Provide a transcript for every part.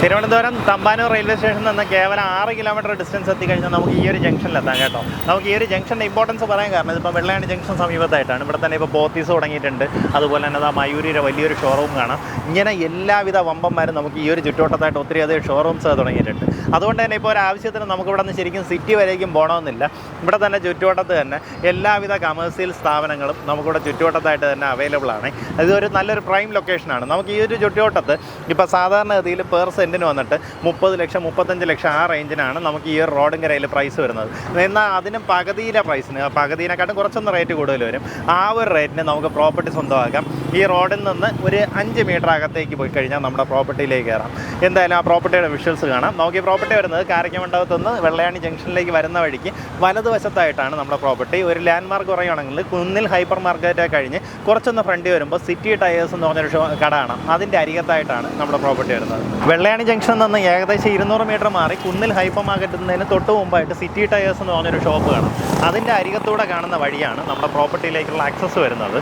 Thiruvananthapuram Thampanoor railway സ്റ്റേഷനിൽ നിന്ന് കേവലം ആറ് കിലോമീറ്റർ ഡിസ്റ്റൻസ് എത്തിക്കഴിഞ്ഞാൽ നമുക്ക് ഈ ഒരു ജംഗ്ഷനിൽ എത്താം കേട്ടോ. നമുക്ക് ഈ ഒരു ജംഗ്ഷന്റെ ഇമ്പോർട്ടൻസ് പറയാൻ കാരണം ഇതിപ്പോൾ വെള്ളയാണി ജംഗ്ഷൻ സമീപത്തായിട്ടാണ്. ഇവിടെ തന്നെ ഇപ്പോൾ ബോത്തീസ് തുടങ്ങിയിട്ടുണ്ട്. അതുപോലെ തന്നെ ആ മയൂരിയുടെ വലിയൊരു ഷോറൂം കാണാം. ഇങ്ങനെ എല്ലാവിധ വമ്പന്മാരും നമുക്ക് ഈ ഒരു ചുറ്റുവട്ടത്തായിട്ട് ഒത്തിരി അധികം ഷോറൂംസ് തുടങ്ങിയിട്ടുണ്ട്. അതുകൊണ്ട് തന്നെ ഇപ്പോൾ ഒരു ആവശ്യത്തിന് നമുക്ക് ഇവിടെ നിന്ന് ശരിക്കും സിറ്റി വരേക്കും പോകണമെന്നില്ല ഇവിടെ തന്നെ ചുറ്റുവട്ടത്ത് തന്നെ എല്ലാവിധ കമേഴ്സ്യൽ സ്ഥാപനങ്ങളും നമുക്കിവിടെ ചുറ്റുവട്ടത്തായിട്ട് തന്നെ അവൈലബിൾ ആണ്. ഇതൊരു നല്ലൊരു പ്രൈം ലൊക്കേഷനാണ് നമുക്ക് ഈ ഒരു ചുറ്റുവട്ടത്ത് ഇപ്പോൾ സാധാരണഗതിയിൽ പെർ സെന്റിന് വന്നിട്ട് മുപ്പത് ലക്ഷം മുപ്പത്തഞ്ച് ലക്ഷം ആ റേഞ്ചിനാണ് നമുക്ക് ഈ ഒരു റോഡും കരയിൽ പ്രൈസ് വരുന്നത്. എന്നാൽ അതിന് പകുതിയിലെ പ്രൈസിന് പകുതിയിനെക്കാട്ടും കുറച്ചൊന്ന് റേറ്റ് കൂടുതൽ വരും. ആ ഒരു റേറ്റിന് നമുക്ക് പ്രോപ്പർട്ടി സ്വന്തമാക്കാം. ഈ റോഡിൽ നിന്ന് ഒരു അഞ്ച് മീറ്റർ അകത്തേക്ക് പോയി കഴിഞ്ഞാൽ നമ്മുടെ പ്രോപ്പർട്ടിയിലേക്ക് കയറാം. എന്തായാലും ആ പ്രോപ്പർട്ടിയുടെ വിഷ്വൽസ് കാണാം. നമുക്ക് ഈ പ്രോപ്പർട്ടി വരുന്നത് കാരക്കമണ്ഡപത്തു നിന്ന് വെള്ളയാണി ജംഗ്ഷനിലേക്ക് വരുന്ന വഴിക്ക് വലതുവശത്തായിട്ടാണ് നമ്മുടെ പ്രോപ്പർട്ടി ഒരു ലാൻഡ് മാർക്ക് പറയുകയാണെങ്കിൽ കുന്നിൽ ഹൈപ്പർ മാർക്കറ്റ് കഴിഞ്ഞ് കുറച്ചൊന്ന് ഫ്രണ്ടി വരുമ്പോൾ സിറ്റി ടയേഴ്സ് എന്ന് പറഞ്ഞൊരു കട കാണാം. അതിന്റെ അരികത്തായിട്ടാണ് നമ്മുടെ പ്രോപ്പർട്ടി വരുന്നത്. വെള്ളയാണി ജംഗ്ഷനിൽ നിന്ന് ഏകദേശം ഇരുന്നൂറ് മീറ്റർ മാറി കുന്നിൽ ഹൈപ്പർ മാർക്കറ്റ് നിന്നതിന് തൊട്ട് മുമ്പായിട്ട് സിറ്റി ടയേഴ്സ് എന്ന് പറഞ്ഞൊരു ഷോപ്പ് കാണാം. അതിന്റെ അരികത്തൂടെ കാണുന്ന വഴിയാണ് നമ്മുടെ പ്രോപ്പർട്ടിയിലേക്കുള്ള ആക്സസ് വരുന്നത്.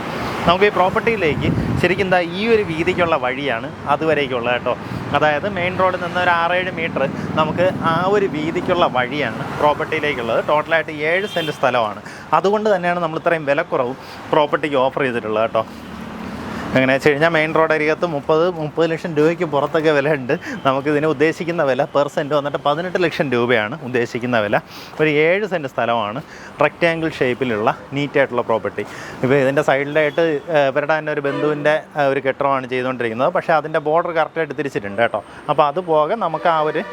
നമുക്ക് ഈ പ്രോപ്പർട്ടിയിലേക്ക് ശരിക്കും എന്താ ഈ ഒരു വീതിക്കുള്ള വഴിയാണ് അതുവരേക്കുള്ളത് കേട്ടോ. അതായത് മെയിൻ റോഡിൽ നിന്ന് ഒരു ആറേഴ് മീറ്റർ നമുക്ക് ആ ഒരു വീതിക്കുള്ള വഴിയാണ് പ്രോപ്പർട്ടിയിലേക്കുള്ളത്. ടോട്ടലായിട്ട് ഏഴ് സെന്റ് സ്ഥലമാണ്. അതുകൊണ്ട് തന്നെയാണ് നമ്മൾ ഇത്രയും വിലക്കുറവും പ്രോപ്പർട്ടിക്ക് ഓഫർ ചെയ്തിട്ടുള്ളത് കേട്ടോ. എങ്ങനെ വെച്ച് കഴിഞ്ഞാൽ മെയിൻ റോഡ് അരികത്ത് മുപ്പത് മുപ്പത് ലക്ഷം രൂപയ്ക്ക് പുറത്തൊക്കെ വില ഉണ്ട് നമുക്കിതിന് ഉദ്ദേശിക്കുന്ന വില പെർ സെന്റ് വന്നിട്ട് പതിനെട്ട് ലക്ഷം രൂപയാണ് ഉദ്ദേശിക്കുന്ന വില. ഒരു ഏഴ് സെന്റ് സ്ഥലമാണ് റെക്റ്റാങ്കിൾ ഷേപ്പിലുള്ള നീറ്റായിട്ടുള്ള പ്രോപ്പർട്ടി ഇപ്പോൾ ഇതിന്റെ സൈഡിലായിട്ട് ഇവരുടെ തന്നെ ഒരു ബന്ധുവിന്റെ ഒരു കെട്ടിടമാണ് ചെയ്തുകൊണ്ടിരിക്കുന്നത്. പക്ഷേ അതിന്റെ ബോർഡർ കറക്റ്റായിട്ട് തിരിച്ചിട്ടുണ്ട് കേട്ടോ. അപ്പോൾ അത് നമുക്ക് ആ ഒരു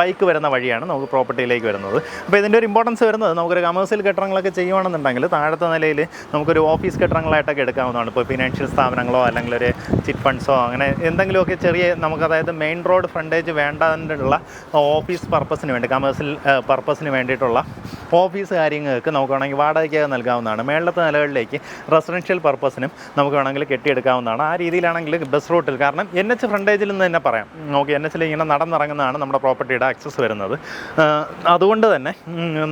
ബൈക്ക് വരുന്ന വഴിയാണ് നമുക്ക് പ്രോപ്പർട്ടിയിലേക്ക് വരുന്നത്. അപ്പോൾ ഇതിന്റെ ഒരു ഇമ്പോർട്ടൻസ് വരുന്നത് നമുക്കൊരു കമേഴ്സ്യൽ കെട്ടിടങ്ങളൊക്കെ ചെയ്യുകയാണെന്നുണ്ടെങ്കിൽ താഴത്തെ നിലയിൽ നമുക്കൊരു ഓഫീസ് കെട്ടിടങ്ങളായിട്ടൊക്കെ എടുക്കാവുന്നതാണ്. ഇപ്പോൾ ഫിനാൻഷ്യൽ സ്ഥാപനങ്ങളോ അല്ലെങ്കിൽ ഒരു ചിറ്റ് ഫണ്ട്സോ അങ്ങനെ എന്തെങ്കിലുമൊക്കെ ചെറിയ നമുക്ക് അതായത് മെയിൻ റോഡ് ഫ്രണ്ടേജ് വേണ്ടതിനുള്ള ഓഫീസ് പർപ്പസിന് വേണ്ടി കമേഴ്സ്യൽ പർപ്പസിന് വേണ്ടിയിട്ടുള്ള ഓഫീസ് കാര്യങ്ങൾക്ക് നമുക്ക് വേണമെങ്കിൽ വാടകയ്ക്ക് നൽകാവുന്നതാണ്. മേളത്തെ നിലകളിലേക്ക് റെസിഡൻഷ്യൽ പർപ്പസിനും നമുക്ക് വേണമെങ്കിൽ കെട്ടിയെടുക്കാവുന്നതാണ്. ആ രീതിയിലാണെങ്കിൽ ബസ് റൂട്ടിൽ കാരണം എൻ എച്ച് ഫ്രണ്ടേജിൽ നിന്ന് തന്നെ പറയാം. നമുക്ക് എൻ എച്ചിൽ ഇങ്ങനെ നടന്നിറങ്ങുന്നതാണ് നമ്മുടെ പ്രോപ്പർട്ടിയുടെ ആക്സസ് വരുന്നത്. അതുകൊണ്ട് തന്നെ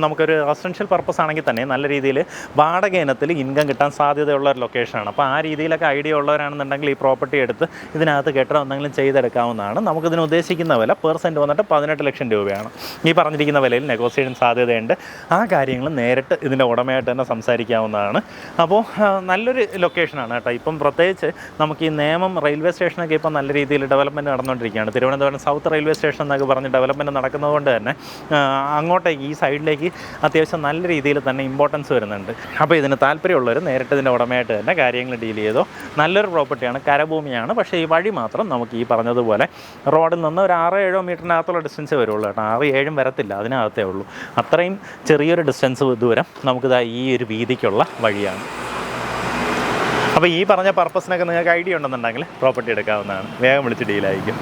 നമുക്കൊരു റെസിഡൻഷ്യൽ പർപ്പസ് ആണെങ്കിൽ തന്നെ നല്ല രീതിയിൽ വാടക ഇനത്തിൽ ഇൻകം കിട്ടാൻ സാധ്യതയുള്ള ഒരു ലൊക്കേഷനാണ് അപ്പോൾ ആ രീതിയിലൊക്കെ ഐഡിയ ഉള്ളവരാണെന്നുണ്ടെങ്കിൽ ഈ പ്രോപ്പർട്ടി എടുത്ത് ഇതിനകത്ത് കെട്ടിടം എന്തെങ്കിലും ചെയ്തെടുക്കാവുന്നതാണ്. നമുക്കിതിന് ഉദ്ദേശിക്കുന്ന വില പെർ സെന്റ് വന്നിട്ട് പതിനെട്ട് ലക്ഷം രൂപയാണ്. ഈ പറഞ്ഞിരിക്കുന്ന വിലയിൽ നെഗോസിയേഷൻ സാധ്യതയുണ്ട്. ആ കാര്യങ്ങൾ നേരിട്ട് ഇതിന്റെ ഉടമയായിട്ട് തന്നെ സംസാരിക്കാവുന്നതാണ്. അപ്പോൾ നല്ലൊരു ലൊക്കേഷനാണ് കേട്ടോ. ഇപ്പം പ്രത്യേകിച്ച് നമുക്ക് ഈ നേമം റെയിൽവേ സ്റ്റേഷനൊക്കെ ഇപ്പം നല്ല രീതിയിൽ ഡെവലപ്മെന്റ് നടന്നുകൊണ്ടിരിക്കുകയാണ്. തിരുവനന്തപുരം സൗത്ത് റെയിൽവേ സ്റ്റേഷൻ എന്നൊക്കെ പറഞ്ഞ് ഡെവലപ്മെന്റ് നടക്കുന്നതുകൊണ്ട് തന്നെ അങ്ങോട്ടേക്ക് ഈ സൈഡിലേക്ക് അത്യാവശ്യം നല്ല രീതിയിൽ തന്നെ ഇമ്പോർട്ടൻസ് വരുന്നുണ്ട്. അപ്പോൾ ഇതിന് താല്പര്യമുള്ളവർ നേരിട്ട് ഇതിന്റെ ഉടമയായിട്ട് തന്നെ കാര്യങ്ങൾ ഡീൽ ചെയ്തോ നല്ലൊരു പ്രോപ്പർട്ടിയാണ് കരഭൂമിയാണ്. പക്ഷേ ഈ വഴി മാത്രം നമുക്ക് ഈ പറഞ്ഞതുപോലെ റോഡിൽ നിന്ന് ഒരു ആറ് ഏഴോ മീറ്ററിനകത്തുള്ള ഡിസ്റ്റൻസേ വരുള്ളൂ കേട്ടോ. ആറ് ഏഴും വരത്തില്ല അതിനകത്തേ ഉള്ളൂ. അത്രയും ചെറിയൊരു ഡിസ്റ്റൻസ് ദൂരം നമുക്കിതാ ഈ ഒരു വീതിക്കുള്ള വഴിയാണ്. അപ്പോൾ ഈ പറഞ്ഞ പർപ്പസിനൊക്കെ നിങ്ങൾക്ക് ഐഡിയ ഉണ്ടെന്നുണ്ടെങ്കിൽ പ്രോപ്പർട്ടി എടുക്കാവുന്നതാണ്. വേഗം വിളിച്ച് ഡീലായിരിക്കും